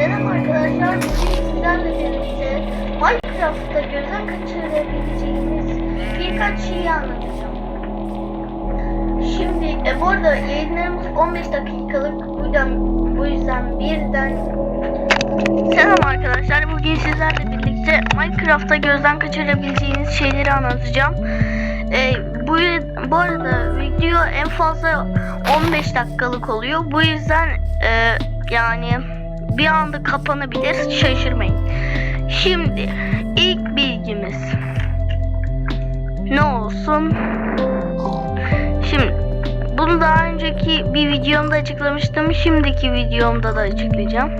Selam arkadaşlar. Bugün sizlerle birlikte Minecraft'ta gözden kaçırabileceğiniz birkaç şeyi anlatacağım. Şimdi e, bu arada yayınlarımız 15 dakikalık. Bu yüzden, bu yüzden birden Selam arkadaşlar. Bugün sizlerle birlikte Minecraft'ta gözden kaçırabileceğiniz şeyleri anlatacağım. E, bu, bu arada video en fazla 15 dakikalık oluyor. Bu yüzden e, yani bir anda kapanabilir. Şaşırmayın. Şimdi ilk bilgimiz ne olsun? Şimdi bunu daha önceki bir videomda açıklamıştım. Şimdiki videomda da açıklayacağım.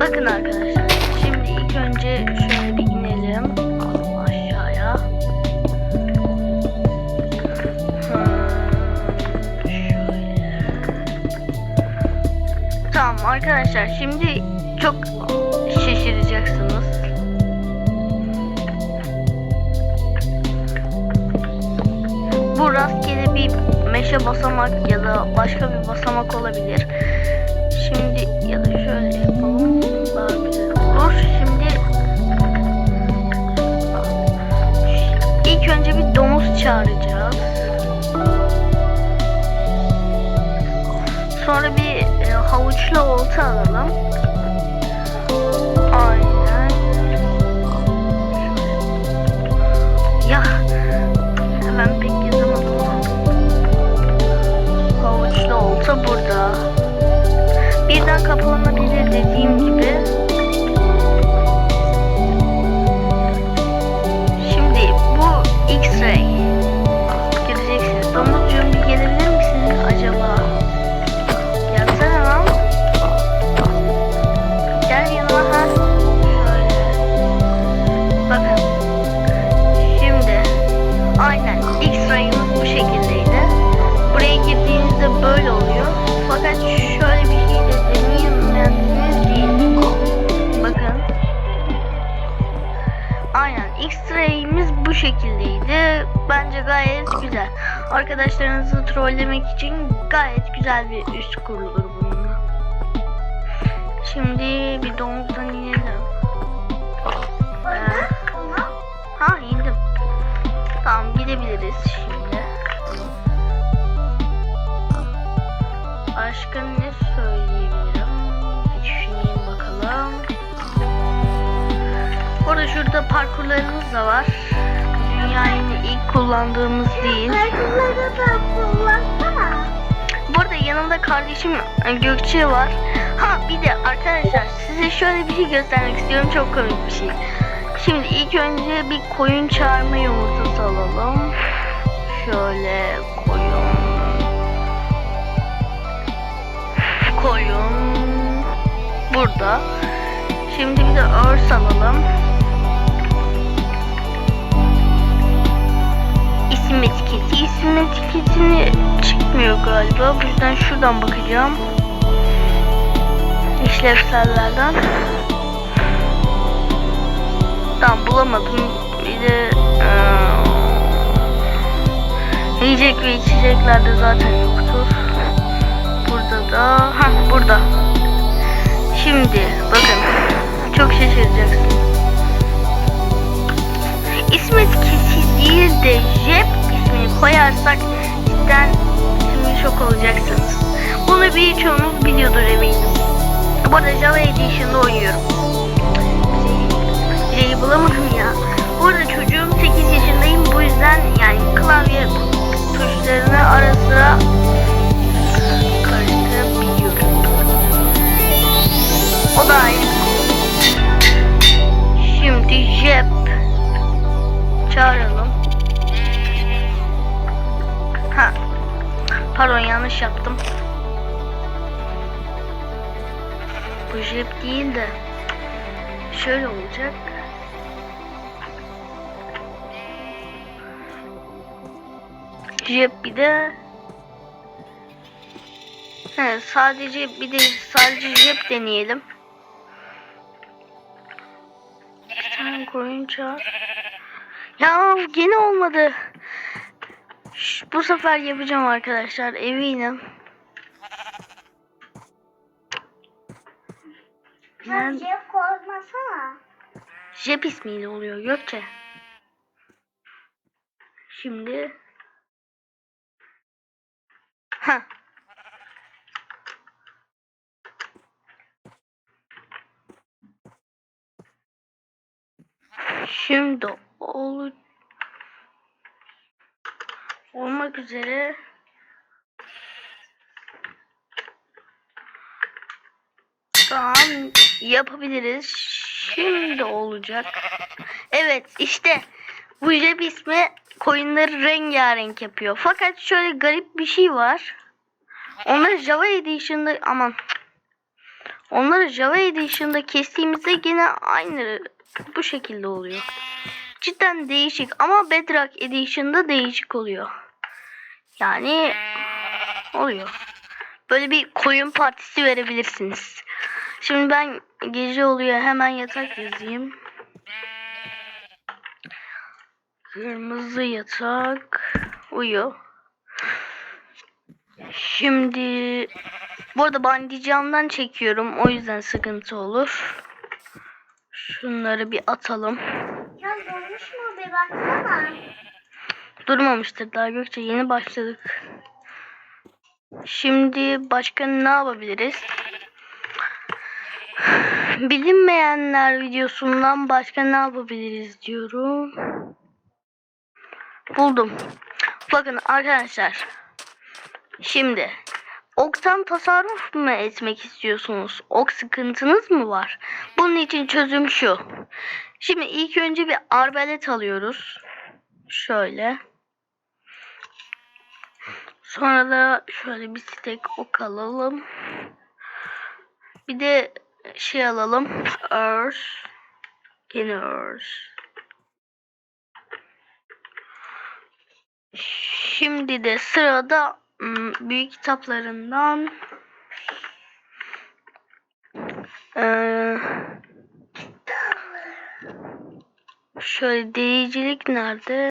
Bakın arkadaşlar. Şimdi ilk önce şöyle bir inelim arkadaşlar şimdi çok şaşıracaksınız. Bu rastgele bir meşe basamak ya da başka bir basamak olabilir. Şimdi ya da şöyle yapalım. Daha olur. Şimdi ilk önce bir domuz çağıracağız. Sonra bir havuçlu olta alalım. Arkadaşlarınızı trollemek için gayet güzel bir üst kurulur bununla. Şimdi bir domuzdan inelim. Ee, ha indim. Tamam gidebiliriz şimdi. Başka ne söyleyebilirim? Bir düşüneyim bakalım. Orada şurada parkurlarımız da var. Dünyayı ilk kullandığımız değil. Bu arada yanımda kardeşim e, Gökçe var. Ha bir de arkadaşlar size şöyle bir şey göstermek istiyorum. Çok komik bir şey. Şimdi ilk önce bir koyun çağırma yumurtası alalım. Şöyle koyun. Koyun. Burada. Şimdi bir de örs alalım. İsim etiketi. İsim etiketini çıkmıyor galiba. Bu yüzden şuradan bakacağım. İşlevsellerden. Tamam bulamadım. Bir de eee, yiyecek ve içeceklerde zaten yoktur. Burada da ha burada. Şimdi bakın çok şaşıracaksınız. İsmi etiketi değil de Jep koyarsak cidden şok olacaksınız. Bunu birçoğunuz biliyordur eminim. Bu arada Java Edition'da oynuyorum. Şeyi bulamadım ya. Bu arada çocuğum 8 yaşındayım. Bu yüzden yani klavye Pardon yanlış yaptım. Bu Jep değil de şöyle olacak. Jep bir de He, sadece bir de sadece jep deneyelim. Sen koyun çağır. Ya gene olmadı. Şş, bu sefer yapacağım arkadaşlar eminim. Ben cep koymasana. Jep ismiyle oluyor Gökçe. Şimdi ha Şimdi ol olmak üzere Tamam yapabiliriz. Şimdi olacak. Evet işte bu jeb ismi koyunları rengarenk yapıyor. Fakat şöyle garip bir şey var. Onları Java Edition'da aman onları Java Edition'da kestiğimizde yine aynı bu şekilde oluyor. Cidden değişik ama Bedrock Edition'da değişik oluyor. Yani oluyor. Böyle bir koyun partisi verebilirsiniz. Şimdi ben gece oluyor hemen yatak yazayım. Kırmızı yatak uyu. Şimdi bu arada bandi camdan çekiyorum o yüzden sıkıntı olur. Şunları bir atalım. Ya dolmuş mu bir baksana. Durmamıştır daha Gökçe yeni başladık. Şimdi başka ne yapabiliriz? Bilinmeyenler videosundan başka ne yapabiliriz diyorum. Buldum. Bakın arkadaşlar. Şimdi oktan tasarruf mu etmek istiyorsunuz? Ok sıkıntınız mı var? Bunun için çözüm şu. Şimdi ilk önce bir arbalet alıyoruz. Şöyle. Sonra da şöyle bir stek ok alalım. Bir de şey alalım. Earth. Yine Earth. Şimdi de sırada büyük kitaplarından eee, şöyle delicilik nerede?